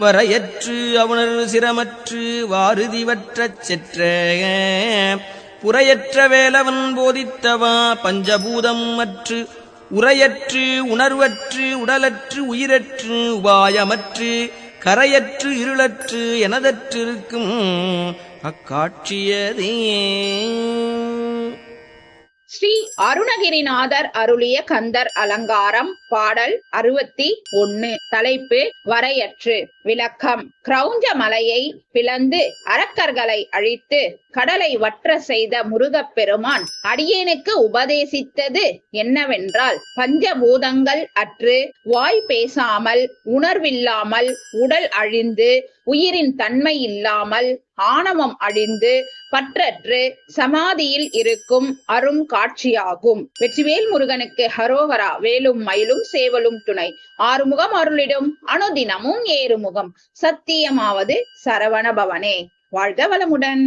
வரையற்று அவுணர் சிரமற்று வாருதிவற்றச் செற்ற. புறையற்ற வேலவன் போதித்தவா பஞ்சபூதம் அற்று உரையற்று உணர்வற்று உடலற்று உயிரற்று உபாயமற்று கரையற்று இருளற்று எனதற்றிருக்கும் அக்காட்சியதே. ஸ்ரீ அருணகிரிநாதர் அருளிய கந்தர் அலங்காரம் பாடல் அறுபத்தி ஒன்னு தலைப்பு வரையற்று. விளக்கம். கிரௌஞ்ச மலையை பிளந்து அரக்கர்களை அழித்து கடலை வற்ற செய்த முருகப் பெருமான் அடியேனுக்கு உபதேசித்தது என்னவென்றால் பஞ்சபூதங்கள் அற்று வாய் பேசாமல் உணர்வில்லாமல் உடல் அழிந்து உயிரின் தன்மை இல்லாமல் ஆணவம் அழிந்து பற்றற்று சமாதியில் இருக்கும் அரும் காட்சியாகும். வெற்றிவேல் முருகனுக்கு ஹரோவரா வேலும் மயிலும் சேவலும் துணை. ஆறுமுகம் அருளிடும் அனுதினமும் ஏறுமுகம். சத்தியமாவது சரவண பவனே வாழ்க வளமுடன்.